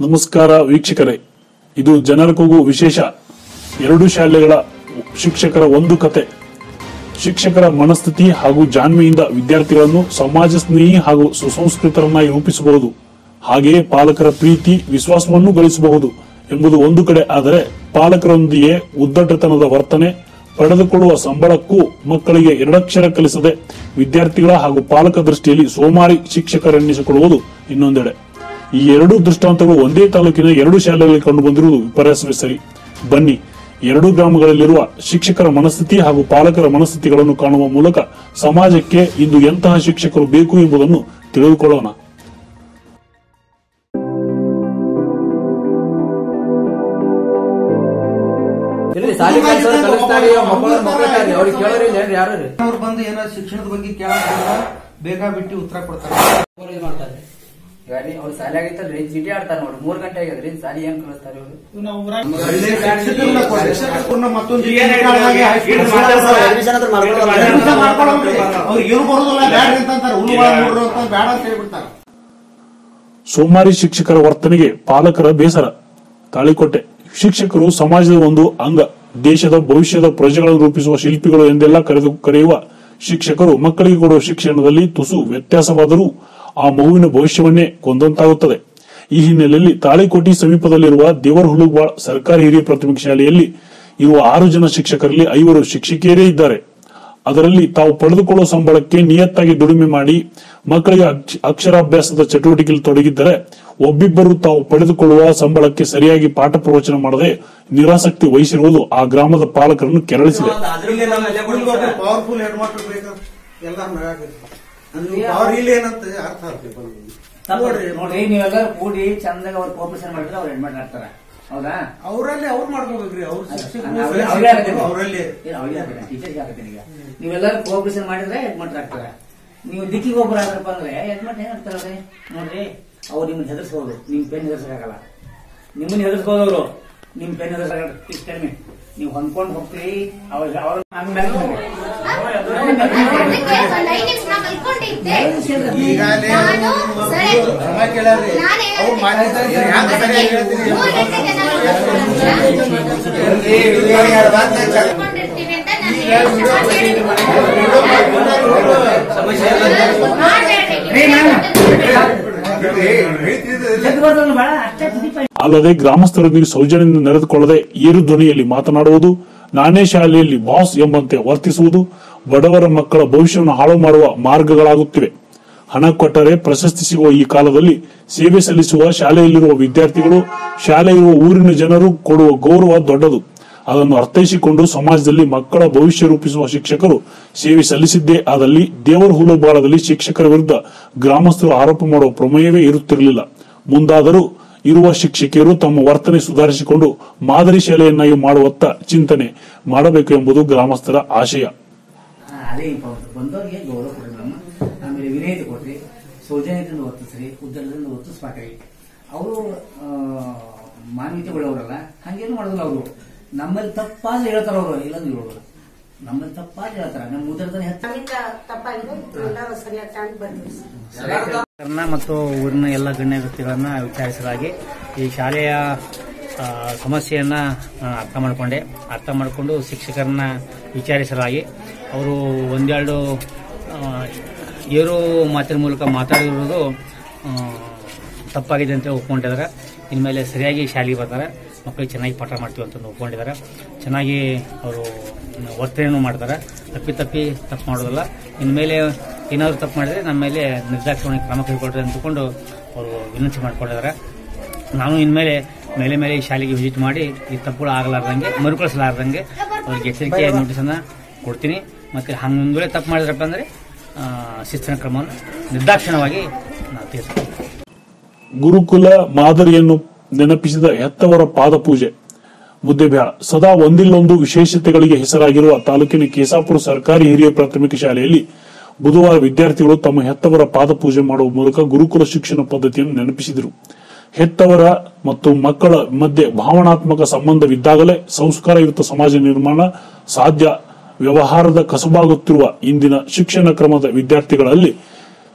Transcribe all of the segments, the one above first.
ನಮಸ್ಕಾರ ವೀಕ್ಷಕರೇ. ಇದು ಜನರ ಕೂಗು ವಿಶೇಷ. ಎರಡು ಶಾಲೆಗಳ ಶಿಕ್ಷಕರ ಒಂದು ಕತೆ. ಶಿಕ್ಷಕರ ಮನಸ್ಥಿತಿ ಹಾಗೂ ಜಾಣ್ಮೆಯಿಂದ ವಿದ್ಯಾರ್ಥಿಗಳನ್ನು ಸಮಾಜ ಸ್ನೇಹಿ ಹಾಗೂ ಸುಸಂಸ್ಕೃತರನ್ನಾಗಿ ರೂಪಿಸಬಹುದು. ಹಾಗೆಯೇ ಪಾಲಕರ ಪ್ರೀತಿ, ವಿಶ್ವಾಸವನ್ನು ಗಳಿಸಬಹುದು ಎಂಬುದು ಒಂದು ಕಡೆ. ಆದರೆ ಪಾಲಕರೊಂದಿಗೆ ಉದ್ದಟತನದ ವರ್ತನೆ, ಪಡೆದುಕೊಳ್ಳುವ ಸಂಬಳಕ್ಕೂ ಮಕ್ಕಳಿಗೆ ಎರಡಕ್ಷರ ಕಲಿಸದೆ ವಿದ್ಯಾರ್ಥಿಗಳ ಹಾಗೂ ಪಾಲಕ ದೃಷ್ಟಿಯಲ್ಲಿ ಸೋಮಾರಿ ಶಿಕ್ಷಕರೆನ್ನಿಸಿಕೊಳ್ಳುವುದು ಇನ್ನೊಂದೆಡೆ. ಈ ಎರಡು ದೃಷ್ಟಾಂತಗಳು ಒಂದೇ ತಾಲೂಕಿನ ಎರಡು ಶಾಲೆಗಳಲ್ಲಿ ಕಂಡುಬಂದಿರುವುದು ವಿಪರ್ಯಾಸವೇ ಸರಿ. ಬನ್ನಿ ಎರಡೂ ಗ್ರಾಮಗಳಲ್ಲಿರುವ ಶಿಕ್ಷಕರ ಮನಸ್ಥಿತಿ ಹಾಗೂ ಪಾಲಕರ ಮನಸ್ಥಿತಿಗಳನ್ನು ಕಾಣುವ ಮೂಲಕ ಸಮಾಜಕ್ಕೆ ಇಂದು ಎಂತಹ ಶಿಕ್ಷಕರು ಬೇಕು ಎಂಬುದನ್ನು ತಿಳಿದುಕೊಳ್ಳೋಣ. ಇಲ್ರಿ ಸಾಲಿ ಕಲ್ಸೋರು ಕಲಿಸ್ತಾರಿ ಮಕ್ಕಳು ಮಕ್ಕಳು ಅವ್ರಿಗೆ ಕೇಳೋರಿಲ್ಲ ಯಾರು? ರೀ ಅವ್ರು ಬಂದು ಏನೋ ಶಿಕ್ಷಣದ ಬಗ್ಗೆ ಕೇಳೋದ್ರಿಂದ ಬೇಕಾ ಬಿಟ್ಟು ಉತ್ತರ ಕೊಡ್ತಾರೆ. ಗಾಡಿ ಅವ್ರು ಸಾಲಿ ಆಗಿತ್ತಲ್ರಿ ಚೀಟಿ ಆಡ್ತಾರ ನೋಡ್ರಿ ಮೂರ್ ಗಂಟೆ ಆಗ್ಯದ್ರಿ ಸಾಲಿ ಏನ್ ಕಳಿಸ್ತಾರ ಸೋಮಾರಿ ಶಿಕ್ಷಕರ ವರ್ತನೆಗೆ ಪಾಲಕರ ಬೇಸರ ತಾಳಿಕೊಟ್ಟೆ. ಶಿಕ್ಷಕರು ಸಮಾಜದ ಒಂದು ಅಂಗ. ದೇಶದ ಭವಿಷ್ಯದ ಪ್ರಜೆಗಳನ್ನು ರೂಪಿಸುವ ಶಿಲ್ಪಿಗಳು ಎಂದೆಲ್ಲ ಕರೆದು ಕರೆಯುವ ಶಿಕ್ಷಕರು ಮಕ್ಕಳಿಗೆ ಕೊಡುವ ಶಿಕ್ಷಣದಲ್ಲಿ ತುಸು ವ್ಯತ್ಯಾಸವಾದರೂ ಆ ಮಗುವಿನ ಭವಿಷ್ಯವನ್ನೇ ಕೊಂದಂತಾಗುತ್ತದೆ. ಈ ಹಿನ್ನೆಲೆಯಲ್ಲಿ ತಾಳಿಕೋಟಿ ಸಮೀಪದಲ್ಲಿರುವ ದೇವರ ಹುಳುಗ್ವಾಳ್ ಸರ್ಕಾರಿ ಹಿರಿಯ ಪ್ರಾಥಮಿಕ ಶಾಲೆಯಲ್ಲಿ ಇರುವ ಆರು ಜನ ಶಿಕ್ಷಕರಲ್ಲಿ ಐವರು ಶಿಕ್ಷಕಿಯರೇ ಇದ್ದಾರೆ. ಅದರಲ್ಲಿ ತಾವು ಪಡೆದುಕೊಳ್ಳುವ ಸಂಬಳಕ್ಕೆ ನಿಯತ್ತಾಗಿ ದುಡಿಮೆ ಮಾಡಿ ಮಕ್ಕಳಿಗೆ ಅಕ್ಷ- ಅಕ್ಷರಾಭ್ಯಾಸದ ಚಟುವಟಿಕೆಯಲ್ಲಿ ತೊಡಗಿದ್ದರೆ ಒಬ್ಬಿಬ್ಬರು ತಾವು ಪಡೆದುಕೊಳ್ಳುವ ಸಂಬಳಕ್ಕೆ ಸರಿಯಾಗಿ ಪಾಠ ಪ್ರವಚನ ಮಾಡದೆ ನಿರಾಸಕ್ತಿ ವಹಿಸಿರುವುದು ಆ ಗ್ರಾಮದ ಪಾಲಕರನ್ನು ಕೆರಳಿಸಿದೆ. ಏನಂತ ಅರ್ಥ ನೋಡ್ರಿ ನೋಡ್ರಿ. ನೀವೆಲ್ಲರೂ ಕೂಡಿ ಚಂದಾಗ ಅವ್ರ ಕೋಪರೇಷನ್ ಮಾಡಿದ್ರೆ ಅವ್ರು ಹೆಣ್ಮಾಡ್ ಆಗ್ತಾರ ಹೌದಾ? ಅವರಲ್ಲಿ ಅವ್ರು ಮಾಡ್ಕೋಬೇಕ್ರಿ ಅವ್ರ. ಅವರಲ್ಲಿ. ಟೀಚರ್ಗೆ ಈಗ. ನೀವೆಲ್ಲರೂ ಕೋಪರೇಷನ್ ಮಾಡಿದ್ರೆ ಅಡ್ಮಿಟ್ ಆಗ್ತಾರೆ. ನೀವು ದಿಕ್ಕಿಗೆ ಒಬ್ಬರು ಆದ್ರಪ್ಪ ಅಂದ್ರೆ ಅಡ್ಮಿಟ್ ಹೆಂಗ್ ಆಗ್ತಾರೆ ನೋಡ್ರಿ ಅವ್ರು ನಿಮ್ಗೆ ಹೆದರ್ಸ್ಬೋದು. ನಿಮ್ ಪೆನ್ ಹೆದರ್ಸಕ್ಕಾಗಲ್ಲ. ನಿಮ್ಮನ್ನ ಹೆದರ್ಸ್ಬೋದು ಅವರು ನಿಮ್ ಪೆನ್ ಹೆದರ್ಸಕ್ಕಾಗಲ್ಲ. ಇಷ್ಟ ಕಡಿಮೆ. ನೀವು ಹೊಂದ್ಕೊಂಡು ಹೋಗ್ತೀರಿ ಅವ್ರ ಅವ್ರ ಆಮೇಲೆ ಗ್ರಾಮಸ್ಥರ ಮೇಲೆ ಅಲ್ಲದೆ ಗ್ರಾಮಸ್ಥರೊಂದಿಗೆ ಸೌಜನ್ಯದಿಂದ ನಡೆದುಕೊಳ್ಳದೆ ಏರು ಧ್ವನಿಯಲ್ಲಿ ಮಾತನಾಡುವುದು ನಾನೇ ಶಾಲೆಯಲ್ಲಿ ಬಾಸ್ ಎಂಬಂತೆ ವರ್ತಿಸುವುದು ಬಡವರ ಮಕ್ಕಳ ಭವಿಷ್ಯವನ್ನು ಹಾಳು ಮಾಡುವ ಮಾರ್ಗಗಳಾಗುತ್ತಿವೆ. ಹಣ ಕೊಟ್ಟರೆ ಪ್ರಶಸ್ತಿ ಸಿಗುವ ಈ ಕಾಲದಲ್ಲಿ ಸೇವೆ ಸಲ್ಲಿಸುವ ಶಾಲೆಯಲ್ಲಿರುವ ವಿದ್ಯಾರ್ಥಿಗಳು ಶಾಲೆ ಇರುವ ಊರಿನ ಜನರು ಕೊಡುವ ಗೌರವ ದೊಡ್ಡದು. ಅದನ್ನು ಅರ್ಥೈಸಿಕೊಂಡು ಸಮಾಜದಲ್ಲಿ ಮಕ್ಕಳ ಭವಿಷ್ಯ ರೂಪಿಸುವ ಶಿಕ್ಷಕರು ಸೇವೆ ಸಲ್ಲಿಸಿದ್ದೇ ಆದಲ್ಲಿ ದೇವರ ಹುಲುಬಾಳದಲ್ಲಿ ಶಿಕ್ಷಕರ ವಿರುದ್ಧ ಗ್ರಾಮಸ್ಥರು ಆರೋಪ ಮಾಡುವ ಪ್ರಮೇಯವೇ ಇರುತ್ತಿರಲಿಲ್ಲ. ಮುಂದಾದರೂ ಇರುವ ಶಿಕ್ಷಕಿಯರು ತಮ್ಮ ವರ್ತನೆ ಸುಧಾರಿಸಿಕೊಂಡು ಮಾದರಿ ಶಾಲೆಯನ್ನಾಗಿ ಮಾಡುವತ್ತ ಚಿಂತನೆ ಮಾಡಬೇಕು ಎಂಬುದು ಗ್ರಾಮಸ್ಥರ ಆಶಯ. ಅದೇ ಇಂಪಾರ್ಟೆಂಟ್ ಬಂದವರಿಗೆ ಗೌರವ ಕೊಡ್ರಿ ನಮ್ಮ ಆಮೇಲೆ ವಿನಯತೆ ಕೊಡ್ರಿ. ಸೌಜನ್ಯದಿಂದ ವರ್ತಿಸ್ರಿ ಉದ್ದರದಿಂದ ವರ್ತಿಸ್ಬೇಕ್ರಿ ಅವರು ಮಾನ್ಯತೆ ಉಳ್ಳವರಲ್ಲ ಹಂಗೇನು ಮಾಡೋದಿಲ್ಲ ಅವರು. ನಮ್ಮಲ್ಲಿ ತಪ್ಪಾದ್ರೆ ಹೇಳ್ತಾರ ಅವರು ಇಲ್ಲಂದ್ರೆ ಹೇಳೋದಿಲ್ಲ ನಮ್ಮಲ್ಲಿ ತಪ್ಪಾದ್ರೆ ಹೇಳ್ತಾರ. ನಮ್ಮ ಉದ್ದರದಲ್ಲಿ ಹೆಚ್ಚು ನಮ್ಮಿಂದ ತಪ್ಪಾಗಿದೆ. ಎಲ್ಲರೂ ಸರಿಯಾಗಿ ಕಾಣ್ ಬಂದ್ವಿ. ಕರ್ನ ಮತ್ತು ಊರಿನ ಎಲ್ಲ ಗಣ್ಯ ವ್ಯಕ್ತಿಗಳನ್ನ ವಿಚಾರಿಸಲಾಗಿ ಈ ಶಾಲೆಯ ಸಮಸ್ಯೆಯನ್ನ ಅರ್ಥ ಮಾಡಿಕೊಂಡೆ. ಅರ್ಥ ಮಾಡಿಕೊಂಡು ಶಿಕ್ಷಕರನ್ನ ವಿಚಾರಿಸಲಾಗಿ ಅವರು ಒಂದೆರಡು ಏರು ಮಾತಿನ ಮೂಲಕ ಮಾತಾಡಿರೋದು ತಪ್ಪಾಗಿದೆ ಅಂತ ಒಪ್ಕೊಂಡಿದ್ದಾರೆ. ಇನ್ಮೇಲೆ ಸರಿಯಾಗಿ ಶಾಲೆಗೆ ಬರ್ತಾರೆ. ಮಕ್ಕಳಿಗೆ ಚೆನ್ನಾಗಿ ಪಾಠ ಮಾಡ್ತೀವಿ ಅಂತ ಒಪ್ಕೊಂಡಿದ್ದಾರೆ. ಚೆನ್ನಾಗಿ ಅವರು ವರ್ತನೆಯನ್ನು ಮಾಡ್ತಾರೆ. ತಪ್ಪಿ ತಪ್ಪಿ ತಪ್ಪು ಮಾಡೋದಿಲ್ಲ. ಇನ್ಮೇಲೆ ಏನಾದರೂ ತಪ್ಪು ಮಾಡಿದರೆ ನಮ್ಮ ಮೇಲೆ ನಿರ್ದಾಕ್ಷಿಣ್ಯ ಕ್ರಮ ಕೈಗೊಳ್ಳ್ರಿ ಅಂತಕೊಂಡು ಅವರು ವಿನಂತಿ ಮಾಡಿಕೊಂಡಿದ್ದಾರೆ. ನಾನು ಇನ್ಮೇಲೆ ಮೇಲೆ ಮೇಲೆ ಶಾಲೆಗೆ ವಿಸಿಟ್ ಮಾಡಿ ಈ ತಪ್ಪುಗಳು ಆಗಲಾರ್ದಂಗೆ, ಮರುಕಳಿಸಲಾರ್ದಂಗೆ ಅವ್ರಿಗೆ ಎಚ್ಚರಿಕೆ ನೋಟಿಸನ್ನು ಕೊಡ್ತೀನಿ. ಮತ್ತೆ ಹಂಗೆ ತಪ್ಪು ಮಾಡಿದ್ರಪ್ಪ ಅಂದರೆ ಶಿಸ್ತಿನ ಕ್ರಮವನ್ನು ನಿರ್ದಾಕ್ಷಿಣ್ಯವಾಗಿ ನಾವು ತೀರ್ಸ್ತೀವಿ ಗುರುಕುಲ ಮಾದರಿಯನ್ನು ನೆನಪಿಸಿದ ಹೆತ್ತವರ ಪಾದಪೂಜೆ. ಮುದ್ದೆಬ್ಯಾಳ ಸದಾ ಒಂದಿಲ್ಲೊಂದು ವಿಶೇಷತೆಗಳಿಗೆ ಹೆಸರಾಗಿರುವ ತಾಲೂಕಿನ ಕೇಸಾಪುರ ಸರ್ಕಾರಿ ಹಿರಿಯ ಪ್ರಾಥಮಿಕ ಶಾಲೆಯಲ್ಲಿ ಬುಧವಾರ ವಿದ್ಯಾರ್ಥಿಗಳು ತಮ್ಮ ಹೆತ್ತವರ ಪಾದಪೂಜೆ ಮಾಡುವ ಮೂಲಕ ಗುರುಕುಲ ಶಿಕ್ಷಣ ಪದ್ಧತಿಯನ್ನು ನೆನಪಿಸಿದರು. ಹೆತ್ತವರ ಮತ್ತು ಮಕ್ಕಳ ಮಧ್ಯೆ ಭಾವನಾತ್ಮಕ ಸಂಬಂಧವಿದ್ದಾಗಲೇ ಸಂಸ್ಕಾರಯುತ ಸಮಾಜ ನಿರ್ಮಾಣ ಸಾಧ್ಯ. ವ್ಯವಹಾರದ ಕಸಬಾಗುತ್ತಿರುವ ಇಂದಿನ ಶಿಕ್ಷಣ ಕ್ರಮದ ವಿದ್ಯಾರ್ಥಿಗಳಲ್ಲಿ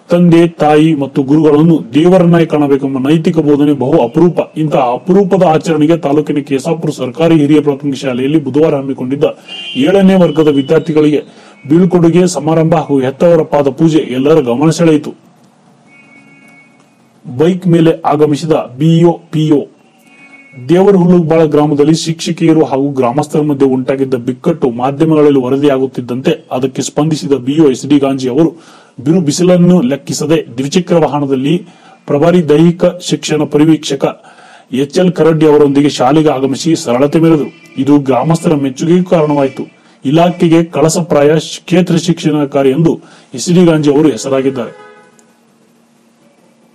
ತಂದೆ, ತಾಯಿ ಮತ್ತು ಗುರುಗಳನ್ನು ದೇವರನ್ನಾಗಿ ಕಾಣಬೇಕೆಂಬ ನೈತಿಕ ಬೋಧನೆ ಬಹು ಅಪರೂಪ. ಇಂತಹ ಅಪರೂಪದ ಆಚರಣೆಗೆ ತಾಲೂಕಿನ ಕೇಸಾಪುರ ಸರ್ಕಾರಿ ಹಿರಿಯ ಪ್ರಾಥಮಿಕ ಶಾಲೆಯಲ್ಲಿ ಬುಧವಾರ ಹಮ್ಮಿಕೊಂಡಿದ್ದ ಏಳನೇ ವರ್ಗದ ವಿದ್ಯಾರ್ಥಿಗಳಿಗೆ ಬೀಳ್ಕೊಡುಗೆ ಸಮಾರಂಭ ಹಾಗೂ ಹೆತ್ತವರ ಪಾದ ಪೂಜೆ ಎಲ್ಲರ ಗಮನ ಸೆಳೆಯಿತು. ಬೈಕ್ ಮೇಲೆ ಆಗಮಿಸಿದ ಬಿಇಒ ಪಿಒ ದೇವರ ಗ್ರಾಮದಲ್ಲಿ ಶಿಕ್ಷಕಿಯರು ಹಾಗೂ ಗ್ರಾಮಸ್ಥರ ಮಧ್ಯೆ ಉಂಟಾಗಿದ್ದ ಬಿಕ್ಕಟ್ಟು ಮಾಧ್ಯಮಗಳಲ್ಲಿ ವರದಿಯಾಗುತ್ತಿದ್ದಂತೆ ಅದಕ್ಕೆ ಸ್ಪಂದಿಸಿದ ಬಿಒ ಎಸ್ ಡಿ ಗಾಂಜಿ ಅವರು, ಬಿರು ಬಿಸಿಲನ್ನು ಲೆಕ್ಕಿಸದೆ ದ್ವಿಚಕ್ರ ವಾಹನದಲ್ಲಿ ಪ್ರಭಾರಿ ದೈಹಿಕ ಶಿಕ್ಷಣ ಪರಿವೀಕ್ಷಕ ಎಚ್ ಎಲ್ ಕರಡ್ಡಿ ಅವರೊಂದಿಗೆ ಶಾಲೆಗೆ ಆಗಮಿಸಿ ಸರಳತೆ ಮೆರೆದರು. ಇದು ಗ್ರಾಮಸ್ಥರ ಮೆಚ್ಚುಗೆಗೂ ಕಾರಣವಾಯಿತು. ಇಲಾಖೆಗೆ ಕಳಸಪ್ರಾಯ ಕ್ಷೇತ್ರ ಶಿಕ್ಷಣಾಧಿಕಾರಿ ಎಂದು ಎಸ್ ಡಿ ಗಾಂಜಿ ಅವರು ಹೆಸರಾಗಿದ್ದಾರೆ.